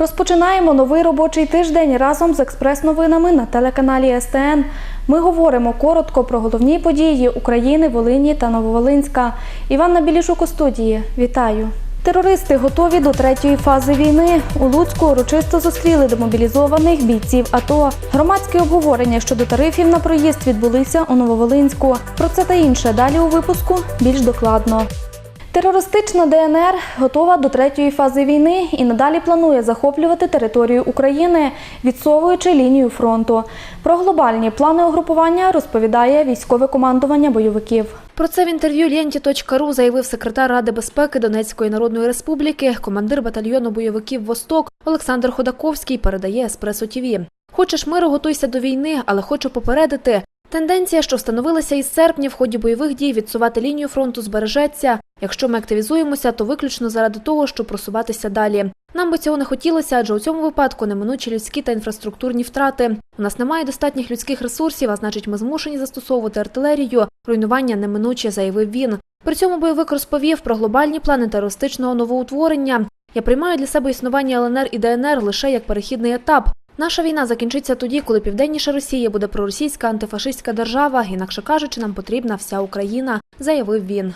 Розпочинаємо новий робочий тиждень разом з експрес-новинами на телеканалі СТН. Ми говоримо коротко про головні події України, Волині та Нововолинська. Іванна Білішук у студії. Вітаю! Терористи готові до третьої фази війни. У Луцьку урочисто зустріли демобілізованих бійців АТО. Громадські обговорення щодо тарифів на проїзд відбулися у Нововолинську. Про це та інше далі у випуску більш докладно. Терористична ДНР готова до третьої фази війни і надалі планує захоплювати територію України, відсовуючи лінію фронту. Про глобальні плани угрупування розповідає військове командування бойовиків. Про це в інтерв'ю Ленті.ру заявив секретар Ради безпеки Донецької Народної Республіки, командир батальйону бойовиків Восток Олександр Ходаковський передає Еспресо ТІВІ. Хочеш миру, готуйся до війни, але хочу попередити. Тенденція, що встановилася із серпня в ході бойових дій відсувати лінію фронту збережеться. Якщо ми активізуємося, то виключно заради того, щоб просуватися далі. Нам би цього не хотілося, адже у цьому випадку неминучі людські та інфраструктурні втрати. У нас немає достатніх людських ресурсів, а значить, ми змушені застосовувати артилерію. Руйнування неминуче, заявив він. При цьому бойовик розповів про глобальні плани терористичного новоутворення. Я приймаю для себе існування ЛНР і ДНР лише як перехідний етап. Наша війна закінчиться тоді, коли південніша Росія буде проросійська антифашистська держава. Інакше кажучи, нам потрібна вся Україна, заявив він.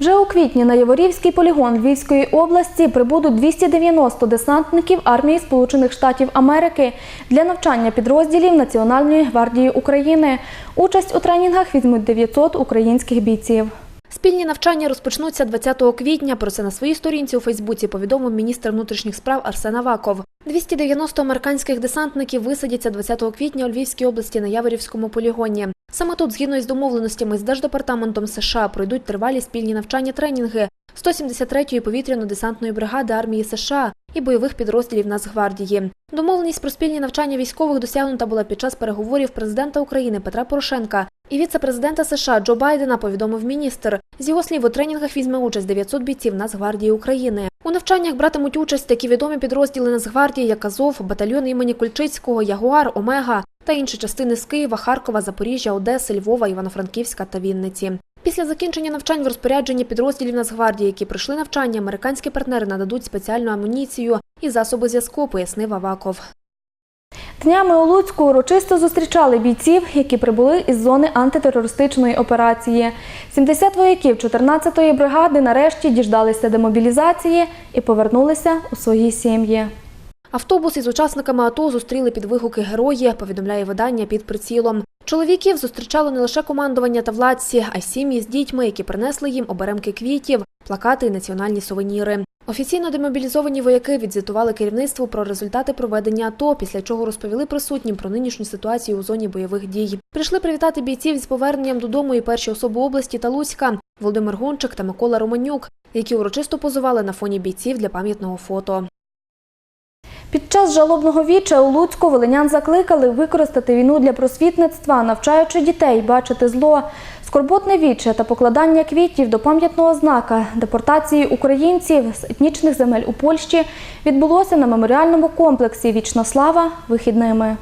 Вже у квітні на Яворівський полігон Львівської області прибудуть 290 десантників армії Сполучених Штатів Америки для навчання підрозділів Національної гвардії України. Участь у тренінгах візьмуть 900 українських бійців. Спільні навчання розпочнуться 20 квітня. Про це на своїй сторінці у Фейсбуці повідомив міністр внутрішніх справ Арсен Аваков. 290 американських десантників висадяться 20 квітня у Львівській області на Яворівському полігоні. Саме тут, згідно із домовленостями з Держдепартаментом США, пройдуть тривалі спільні навчання тренінги 173-ї повітряно-десантної бригади армії США і бойових підрозділів Нацгвардії. Домовленість про спільні навчання військових досягнута була під час переговорів президента України Петра Порошенка і віце-президента США Джо Байдена, повідомив міністр. З його слів, у тренінгах візьме участь 900 бійців Нацгвардії України. У навчаннях братимуть участь такі відомі підрозділи Нацгвардії, як Азов, батальйон імені Кульчицького, Ягуар, Омега та інші частини з Києва, Харкова, Запоріжжя, Одеси, Львова, Івано-Франківська та Вінниці. Після закінчення навчань в розпорядженні підрозділів Нацгвардії, які пройшли навчання, американські партнери нададуть спеціальну амуніцію і засоби зв'язку, пояснив Аваков. Днями у Луцьку урочисто зустрічали бійців, які прибули із зони антитерористичної операції. 70 вояків 14-ї бригади нарешті діждалися демобілізації і повернулися у свої сім'ї. Автобус із учасниками АТО зустріли під вигуки герої, повідомляє видання під прицілом. Чоловіків зустрічало не лише командування та владці, а й сім'ї з дітьми, які принесли їм оберемки квітів, плакати і національні сувеніри. Офіційно демобілізовані вояки відзвітували керівництву про результати проведення АТО, після чого розповіли присутнім про нинішню ситуацію у зоні бойових дій. Прийшли привітати бійців з поверненням додому і перші особи області та Луцька Володимир Гончик та Микола Романюк, які урочисто позували на фоні бійців для пам'ятного фото. Під час жалобного віча у Луцьку волинян закликали використати війну для просвітництва, навчаючи дітей бачити зло, скорботне віче та покладання квітів до пам'ятного знака депортації українців з етнічних земель у Польщі відбулося на меморіальному комплексі Вічна слава вихідними.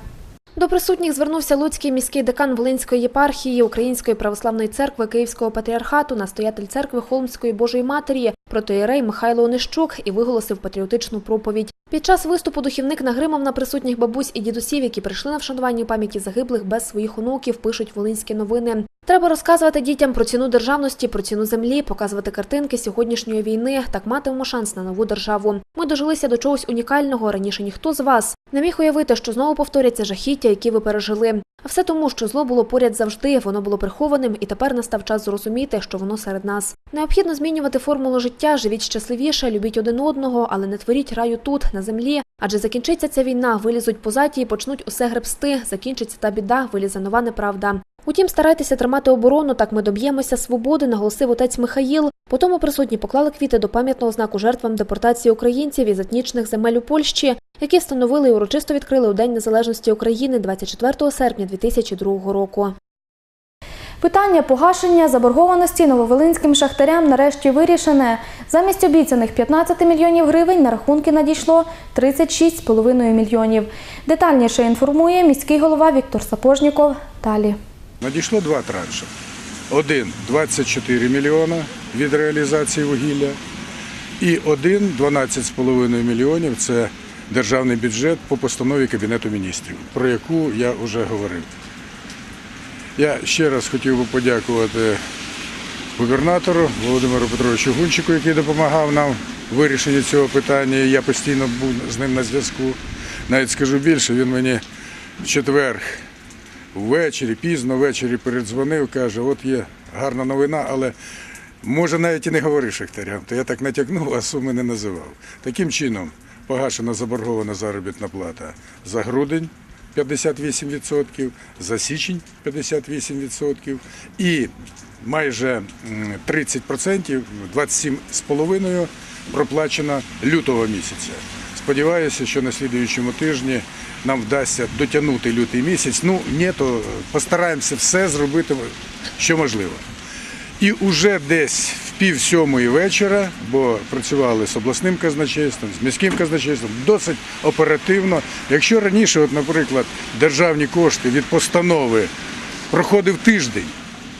До присутніх звернувся Луцький міський декан Волинської єпархії Української православної церкви Київського патріархату, настоятель церкви Холмської Божої Матері, протоєрей Михайло Онищук і виголосив патріотичну проповідь. Під час виступу духівник нагримав на присутніх бабусь і дідусів, які прийшли на вшанування пам'яті загиблих без своїх онуків, пишуть волинські новини. Треба розказувати дітям про ціну державності, про ціну землі, показувати картинки сьогоднішньої війни. Так матимемо шанс на нову державу. Ми дожилися до чогось унікального. Раніше ніхто з вас не міг уявити, що знову повторяться жахіття, які ви пережили. А все тому, що зло було поряд завжди, воно було прихованим, і тепер настав час зрозуміти, що воно серед нас. Необхідно змінювати формулу життя, живіть щасливіше, любіть один одного, але не творіть раю тут, на землі. Адже закінчиться ця війна, вилізуть позаті і почнуть усе гребсти. Закінчиться та біда, вилізе нова неправда. Утім, старайтеся тримати оборону, так ми доб'ємося свободи, наголосив отець Михаїл. Потому присутні поклали квіти до пам'ятного знаку жертвам депортації українців із етнічних земель у Польщі, які встановили і урочисто відкрили у День Незалежності України 24 серпня 2002 року. Питання погашення заборгованості нововолинським шахтарям нарешті вирішене. Замість обіцяних 15 мільйонів гривень на рахунки надійшло 36,5 мільйонів. Детальніше інформує міський голова Віктор Сапожніков. Далі. Надійшло два транші. Один 24 мільйона від реалізації вугілля І один 12,5 мільйонів це державний бюджет по постанові Кабінету міністрів, про яку я вже говорив. Я ще раз хотів би подякувати губернатору Володимиру Петровичу Гунчику, який допомагав нам в вирішенні цього питання. Я постійно був з ним на зв'язку. Навіть скажу більше, він мені в четвер ввечері, пізно ввечері передзвонив, каже, от є гарна новина, але може навіть і не говори шахтарям. То я так натякнув, а суми не називав. Таким чином погашена заборгована заробітна плата за грудень 58%, за січень 58% і майже 30%, 27,5% проплачено лютого місяця. Сподіваюся, що на слідуючому тижні нам вдасться дотягнути лютий місяць. Ну, ні, то постараємося все зробити, що можливо. І вже десь пів сьомої вечора, бо працювали з обласним казначейством, з міським казначейством, досить оперативно. Якщо раніше, от, наприклад, державні кошти від постанови проходив тиждень,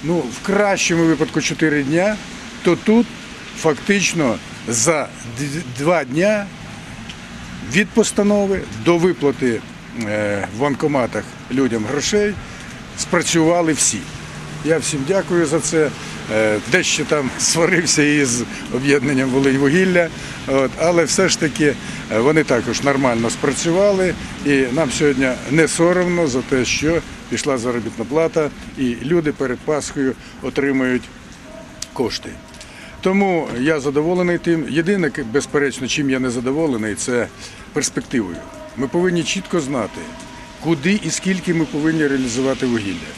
ну в кращому випадку 4 дня, то тут фактично за д- два дня від постанови до виплати е, в банкоматах людям грошей спрацювали всі. Я всім дякую за це. Е, Дещо там сварився із об'єднанням Волиньвугілля, але все ж таки е, вони також нормально спрацювали, і нам сьогодні не соромно за те, що пішла заробітна плата, і люди перед Пасхою отримують кошти. Тому я задоволений тим. Єдине, безперечно, чим я не задоволений, це перспективою. Ми повинні чітко знати, куди і скільки ми повинні реалізувати вугілля.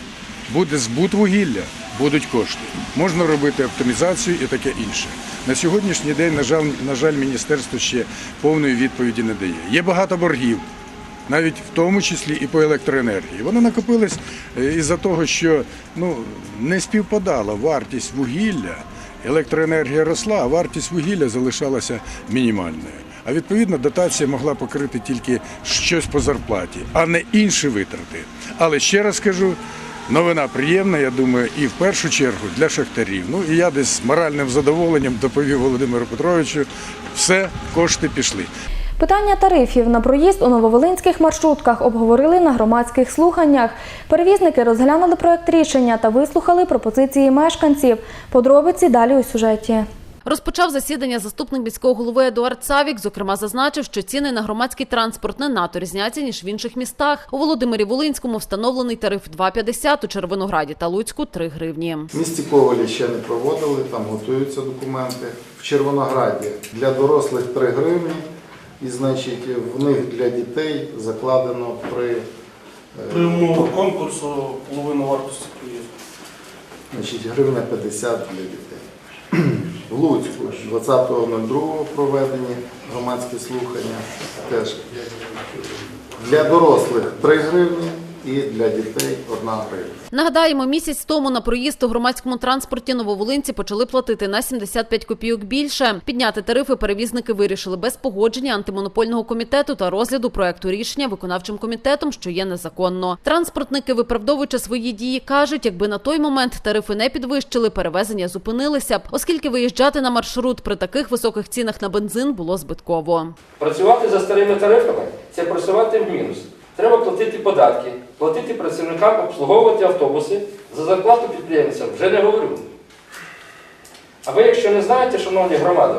Буде збут вугілля, будуть кошти. Можна робити оптимізацію і таке інше. На сьогоднішній день, на жаль, на жаль, міністерство ще повної відповіді не дає. Є багато боргів, навіть в тому числі і по електроенергії. Вони накопились е, із-за того, що ну, не співпадала вартість вугілля, електроенергія росла, а вартість вугілля залишалася мінімальною. А відповідно дотація могла покрити тільки щось по зарплаті, а не інші витрати. Але ще раз кажу, новина приємна, я думаю, і в першу чергу для шахтарів. Ну і я десь з моральним задоволенням доповів Володимиру Петровичу, все, кошти пішли. Питання тарифів на проїзд у нововолинських маршрутках обговорили на громадських слуханнях. Перевізники розглянули проект рішення та вислухали пропозиції мешканців. Подробиці далі у сюжеті. Розпочав засідання заступник міського голови Едуард Савік. Зокрема, зазначив, що ціни на громадський транспорт не надто різняться ніж в інших містах. У Володимирі Волинському встановлений тариф 2,50, у Червонограді та Луцьку 3 гривні. В місті Ковалі ще не проводили, там готуються документи. В Червонограді для дорослих 3 гривні, і значить в них для дітей закладено при, е, При умовах конкурсу половину вартості проїзду. значить, гривня 50 для дітей. В Луцьку. 20.02 проведені громадські слухання. Теж. Для дорослих 3 гривні і для дітей 1 гривня. Нагадаємо, місяць тому на проїзд у громадському транспорті нововолинці почали платити на 75 копійок більше. Підняти тарифи перевізники вирішили без погодження антимонопольного комітету та розгляду проекту рішення виконавчим комітетом, що є незаконно. Транспортники, виправдовуючи свої дії, кажуть, якби на той момент тарифи не підвищили, перевезення зупинилися б, оскільки виїжджати на маршрут при таких високих цінах на бензин було збитково. Працювати за старими тарифами це працювати в мінус. Треба платити податки, платити працівникам, обслуговувати автобуси. За зарплату підприємцям вже не говорю. А ви, якщо не знаєте, шановні громади,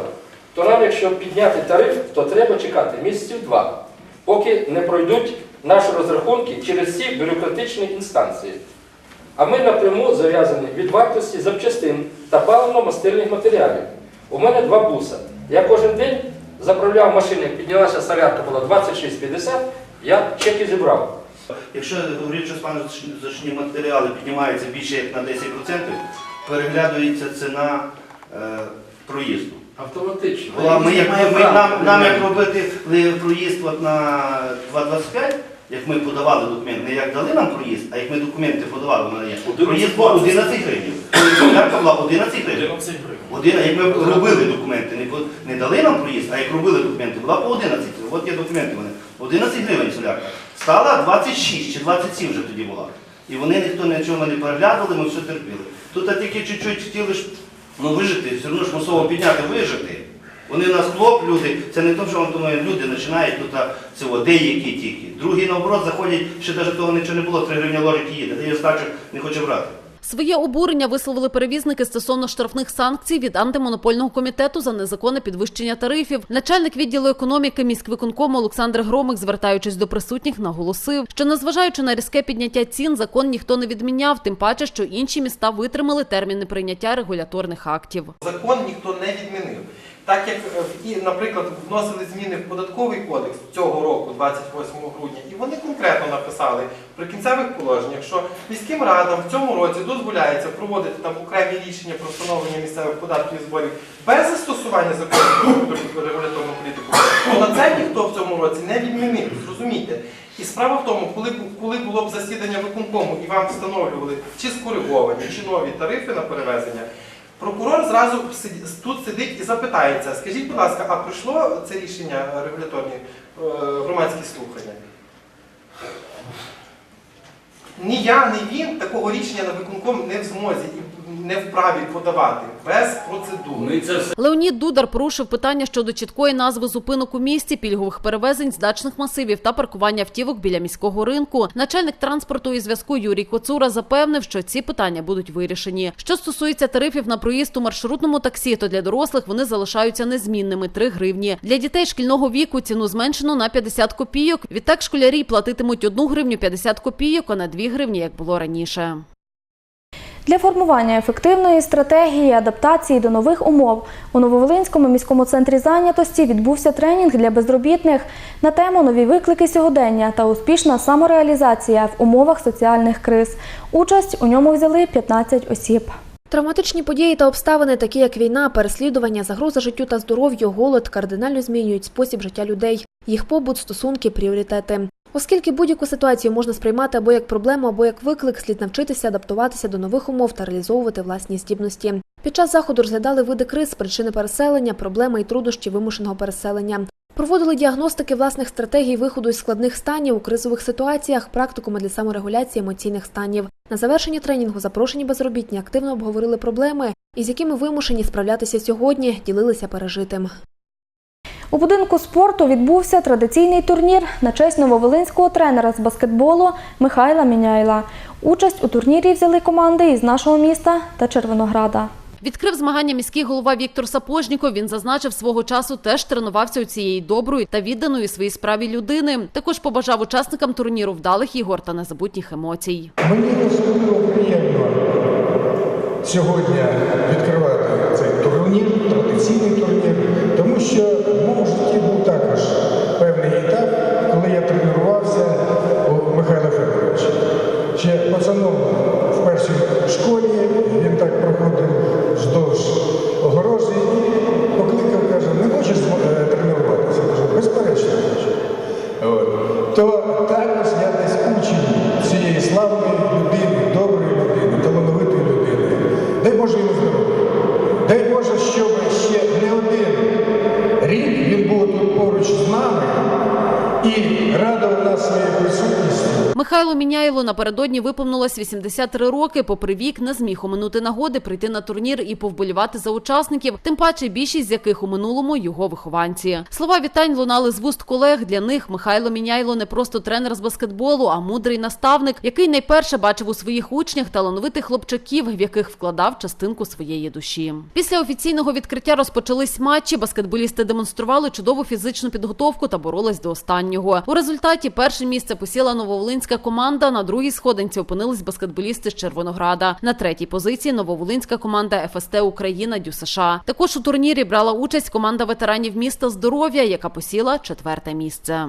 то нам, якщо підняти тариф, то треба чекати місяців два, поки не пройдуть наші розрахунки через ці бюрократичні інстанції. А ми напряму зав'язані від вартості запчастин та паливно-мастильних матеріалів. У мене два буса. Я кожен день заправляв машину, як піднялася солярка, була 26,50, я чеки зібрав. Якщо річоспанзочні матеріали піднімаються більше як на 10%, переглядується ціна е, проїзду. Автоматично. Була ми, як, ми, нам, нам як робити проїзд от на 2,25, як ми подавали документи, не як дали нам проїзд, а як ми документи подавали, мене є. проїзд був 11 гривень. Солярка була 11 гривень. 11 гривень. Один, як ми робили документи, не, не дали нам проїзд, а як робили документи, була по 11. гривень. От є документи вони. 11 гривень солярка. Стала 26 чи 27 вже тоді була. І вони ніхто нічого не переглядали, ми все терпіли. Тут тільки чуть-чуть хотіли ж ну, вижити, все одно ж мусово підняти, вижити. Вони нас хлоп, люди. Це не то, що вам думаю, люди починають тут цього, деякі тільки. Другі наоборот заходять, ще навіть того нічого не було, 3 гривні ложить їде. де я стачу не хоче брати. Своє обурення висловили перевізники стосовно штрафних санкцій від антимонопольного комітету за незаконне підвищення тарифів. Начальник відділу економіки міськвиконкому Олександр Громик, звертаючись до присутніх, наголосив, що незважаючи на різке підняття цін, закон ніхто не відміняв, тим паче, що інші міста витримали терміни прийняття регуляторних актів. Закон ніхто не відмінив. Так як, е, наприклад, вносили зміни в податковий кодекс цього року, 28 грудня, і вони конкретно написали в прикінцевих положеннях, що міським радам в цьому році дозволяється проводити там окремі рішення про встановлення місцевих податків і зборів без застосування закону про регуляторну політику. То на це ніхто в цьому році не відмінив. Зрозумійте. І справа в тому, коли, коли було б засідання виконкому і вам встановлювали чи скориговані, чи нові тарифи на перевезення. Прокурор зразу тут сидить і запитається, скажіть, будь ласка, а пройшло це рішення регуляторні е, громадські слухання? Ні я, ні він такого рішення на виконком не в змозі не вправі подавати без процедури. Леонід Дудар порушив питання щодо чіткої назви зупинок у місті, пільгових перевезень з дачних масивів та паркування автівок біля міського ринку. Начальник транспорту і зв'язку Юрій Коцура запевнив, що ці питання будуть вирішені. Що стосується тарифів на проїзд у маршрутному таксі, то для дорослих вони залишаються незмінними 3 гривні. Для дітей шкільного віку ціну зменшено на 50 копійок. Відтак школярі платитимуть 1 гривню 50 копійок, а не 2 гривні, як було раніше. Для формування ефективної стратегії адаптації до нових умов у Нововолинському міському центрі зайнятості відбувся тренінг для безробітних на тему нові виклики сьогодення та успішна самореалізація в умовах соціальних криз. Участь у ньому взяли 15 осіб. Травматичні події та обставини, такі як війна, переслідування, загроза життю та здоров'ю, голод, кардинально змінюють спосіб життя людей, їх побут, стосунки, пріоритети. Оскільки будь-яку ситуацію можна сприймати або як проблему, або як виклик, слід навчитися адаптуватися до нових умов та реалізовувати власні здібності. Під час заходу розглядали види криз, причини переселення, проблеми і труднощі вимушеного переселення. Проводили діагностики власних стратегій виходу із складних станів у кризових ситуаціях, практикуми для саморегуляції емоційних станів. На завершенні тренінгу запрошені безробітні активно обговорили проблеми, із якими вимушені справлятися сьогодні, ділилися пережитим. У будинку спорту відбувся традиційний турнір на честь нововолинського тренера з баскетболу Михайла Міняйла. Участь у турнірі взяли команди із нашого міста та Червонограда. Відкрив змагання міський голова Віктор Сапожніков. Він зазначив, свого часу теж тренувався у цієї доброї та відданої своїй справі людини. Також побажав учасникам турніру вдалих ігор та незабутніх емоцій. Мені особливо приємно сьогодні відкривати цей турнір, традиційний турнір, що в Михайло Міняйло напередодні виповнилось 83 роки. Попри вік, не зміг оминути нагоди прийти на турнір і повболівати за учасників, тим паче більшість з яких у минулому його вихованці. Слова вітань лунали з вуст колег. Для них Михайло Міняйло не просто тренер з баскетболу, а мудрий наставник, який найперше бачив у своїх учнях талановитих хлопчаків, в яких вкладав частинку своєї душі. Після офіційного відкриття розпочались матчі. Баскетболісти демонстрували чудову фізичну підготовку та боролись до останнього. У результаті перше місце посіла нововолинська команда. На другій сходинці опинились баскетболісти з Червонограда. На третій позиції нововолинська команда ФСТ Україна Дю США. Також у турнірі брала участь команда ветеранів міста здоров'я, яка посіла четверте місце.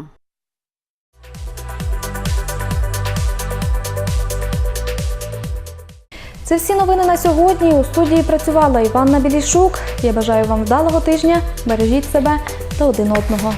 Це всі новини на сьогодні. У студії працювала Іванна Білішук. Я бажаю вам вдалого тижня. Бережіть себе та один одного.